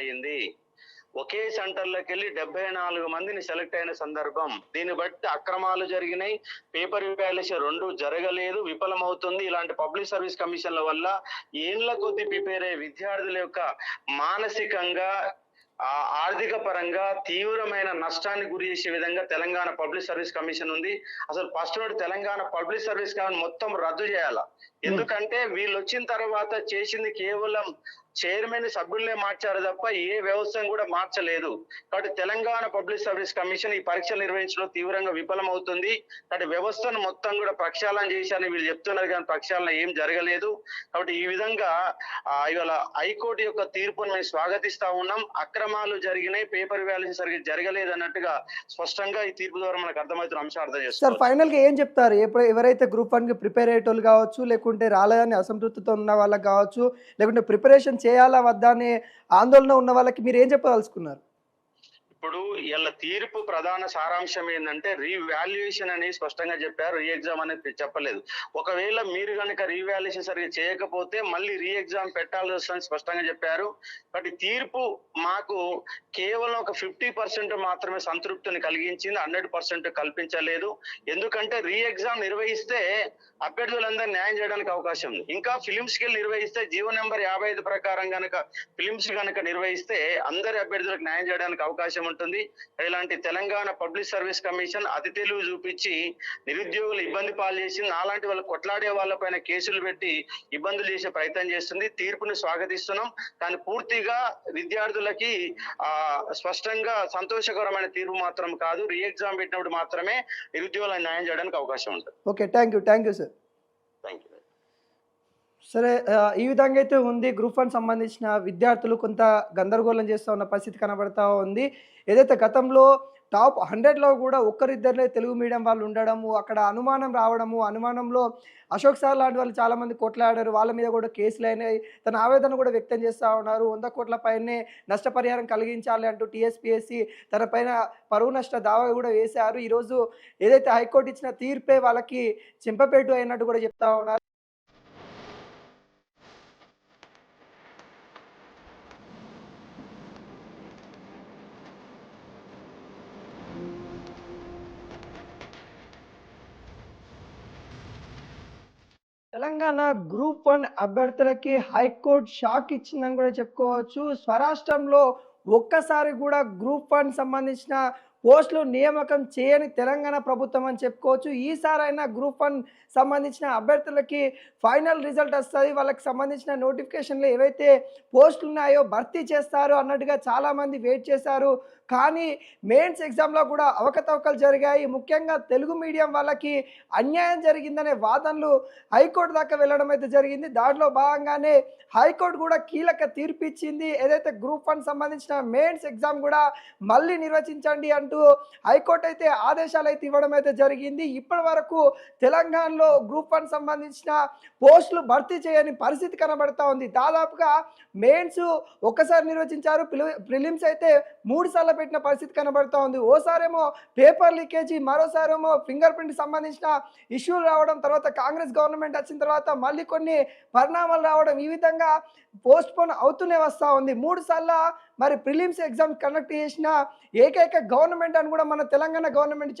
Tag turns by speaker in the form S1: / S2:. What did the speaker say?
S1: అయింది ఒకే సెంటర్లోకి వెళ్ళి డెబ్బై నాలుగు మందిని సెలెక్ట్ అయిన సందర్భం. దీన్ని బట్టి అక్రమాలు జరిగినాయి. పేపర్ వ్యాల్యూషన్ రెండు జరగలేదు విఫలమవుతుంది. ఇలాంటి పబ్లిక్ సర్వీస్ కమిషన్ల వల్ల ఏళ్ళ కొద్ది ప్రిపేర్ అయ్యే విద్యార్థుల యొక్క మానసికంగా ఆర్థిక పరంగా తీవ్రమైన నష్టాన్ని గురి చేసే విధంగా తెలంగాణ పబ్లిక్ సర్వీస్ కమిషన్ ఉంది. అసలు ఫస్ట్ నోటి తెలంగాణ పబ్లిక్ సర్వీస్ కమిషన్ మొత్తం రద్దు చేయాల? ఎందుకంటే వీళ్ళు వచ్చిన తర్వాత చేసింది కేవలం చైర్మన్ సభ్యులనే మార్చారు తప్ప ఏ వ్యవస్థను కూడా మార్చలేదు. కాబట్టి తెలంగాణ పబ్లిక్ సర్వీస్ కమిషన్ ఈ పరీక్షలు నిర్వహించడం తీవ్రంగా విఫలమవుతుంది. కాబట్టి వ్యవస్థను మొత్తం కూడా ప్రక్షాళన చేశారని వీళ్ళు చెప్తున్నారు కానీ ప్రక్షాళన ఏం జరగలేదు. కాబట్టి ఈ విధంగా ఇవాళ హైకోర్టు యొక్క తీర్పును మేము స్వాగతిస్తా ఉన్నాం. అక్రమాలు జరిగినాయి పేపర్ వ్యాల్యూస్ సరిగ్గా జరగలేదు అన్నట్టుగా స్పష్టంగా ఈ తీర్పు ద్వారా మనకు అర్థమవుతున్న అంశం అర్థం చేస్తారు
S2: ఫైనల్గా ఏం చెప్తారు? ఎప్పుడు ఎవరైతే గ్రూప్ వన్కి ప్రిపేర్ అయ్యేటోళ్ళు కావచ్చు లేకుంటే రాలేదని అసంతృప్తితో ఉన్న వాళ్ళకి కావచ్చు లేకుంటే ప్రిపరేషన్ చేయాలా వద్దా అనే ఆందోళన ఉన్న వాళ్ళకి మీరు ఏం చెప్పదలుచుకున్నారు?
S1: ఇప్పుడు ఇలా తీర్పు ప్రధాన సారాంశం ఏంటంటే రీవాల్యుయేషన్ అని స్పష్టంగా చెప్పారు. రీ ఎగ్జామ్ అనేది చెప్పలేదు. ఒకవేళ మీరు కనుక రీవాల్యుయేషన్ సరిగ్గా చేయకపోతే మళ్ళీ రీ ఎగ్జామ్ పెట్టాల్సి వస్తుందని స్పష్టంగా చెప్పారు. బట్ తీర్పు మాకు కేవలం ఒక ఫిఫ్టీ పర్సెంట్ మాత్రమే సంతృప్తిని కలిగించింది. హండ్రెడ్ పర్సెంట్ కల్పించలేదు. ఎందుకంటే రీ ఎగ్జామ్ నిర్వహిస్తే అభ్యర్థులందరూ న్యాయం చేయడానికి అవకాశం ఉంది. ఇంకా ఫిలిమ్స్కి నిర్వహిస్తే జీవో నెంబర్ యాభై ఐదు ప్రకారం కనుక ఫిలిమ్స్ కనుక నిర్వహిస్తే అందరి అభ్యర్థులకు న్యాయం చేయడానికి అవకాశం ఉంటుంది. ఇలాంటి తెలంగాణ పబ్లిక్ సర్వీస్ కమిషన్ అతి తెలివి చూపించి నిరుద్యోగులు ఇబ్బంది పాలు చేసి నాలాంటి వాళ్ళు కొట్లాడే వాళ్ళపైన కేసులు పెట్టి ఇబ్బందులు చేసే ప్రయత్నం చేస్తుంది. తీర్పుని స్వాగతిస్తున్నాం. కానీ పూర్తిగా విద్యార్థులకి ఆ స్పష్టంగా సంతోషకరమైన తీర్పు మాత్రం కాదు. రీ ఎగ్జామ్ పెట్టినప్పుడు మాత్రమే నిరుద్యోగులకు న్యాయం చేయడానికి అవకాశం ఉంటుంది.
S2: Okay thank you thank you sir.
S1: Thank you
S2: సరే ఈ విధంగా అయితే ఉంది. గ్రూప్ వన్ సంబంధించిన విద్యార్థులు కొంత గందరగోళం చేస్తూ ఉన్న పరిస్థితి కనబడతా ఉంది. ఏదైతే గతంలో టాప్ హండ్రెడ్లో కూడా ఒక్కరిద్దరినే తెలుగు మీడియం వాళ్ళు ఉండడము అక్కడ అనుమానం రావడము అనుమానంలో అశోక్ సార్ లాంటి వాళ్ళు చాలామంది కొట్లాడారు. వాళ్ళ మీద కూడా కేసులు అయినాయి. తన ఆవేదన కూడా వ్యక్తం చేస్తూ ఉన్నారు. వంద కోట్ల పైనే నష్టపరిహారం కలిగించాలి అంటూ టీఎస్పీఎస్సి తన పైన పరువు నష్ట దావా కూడా వేశారు. ఈరోజు ఏదైతే హైకోర్టు ఇచ్చిన తీర్పే వాళ్ళకి చింపపేటు అయినట్టు కూడా చెప్తా ఉన్నారు. తెలంగాణ గ్రూప్ వన్ అభ్యర్థులకి హైకోర్టు షాక్ ఇచ్చిందని కూడా చెప్పుకోవచ్చు. స్వరాష్ట్రంలో ఒక్కసారి కూడా గ్రూప్ వన్ సంబంధించిన పోస్టులు నియామకం చేయని తెలంగాణ ప్రభుత్వం అని చెప్పుకోవచ్చు. ఈసారైనా గ్రూప్ వన్ సంబంధించిన అభ్యర్థులకి ఫైనల్ రిజల్ట్ వస్తుంది. వాళ్ళకి సంబంధించిన నోటిఫికేషన్లు ఏవైతే పోస్టులు ఉన్నాయో భర్తీ చేస్తారు అన్నట్టుగా చాలామంది వెయిట్ చేశారు. కానీ మెయిన్స్ ఎగ్జామ్లో కూడా అవకతవకలు జరిగాయి. ముఖ్యంగా తెలుగు మీడియం వాళ్ళకి అన్యాయం జరిగిందనే వాదనలు హైకోర్టు దాకా వెళ్ళడం అయితే జరిగింది. దాంట్లో భాగంగానే హైకోర్టు కూడా కీలక తీర్పు ఇచ్చింది. ఏదైతే గ్రూప్ వన్ సంబంధించిన మెయిన్స్ ఎగ్జామ్ కూడా మళ్ళీ నిర్వచించండి అంటే హైకోర్టు అయితే ఆదేశాలు అయితే ఇవ్వడం అయితే జరిగింది. ఇప్పటి వరకు తెలంగాణలో గ్రూప్ వన్ సంబంధించిన పోస్టులు భర్తీ చేయని పరిస్థితి కనబడతా ఉంది. దాదాపుగా మెయిన్స్ ఒక్కసారి నిర్వచించారు. ప్రిలిమ్స్ అయితే మూడు సార్లు పెట్టిన పరిస్థితి కనబడుతూ ఉంది. ఓసారేమో పేపర్ లీకేజీ మరోసారేమో ఫింగర్ ప్రింట్ సంబంధించిన ఇష్యూలు రావడం తర్వాత కాంగ్రెస్ గవర్నమెంట్ వచ్చిన తర్వాత మళ్ళీ కొన్ని పరిణామాలు రావడం ఈ విధంగా పోస్ట్ పోన్ అవుతూనే వస్తూ ఉంది. మూడు సార్లు మరి ప్రిలిమ్స్ ఎగ్జామ్ కండక్ట్ చేసిన ఏకైక గవర్నమెంట్ అని కూడా మన తెలంగాణ గవర్నమెంట్ చెప్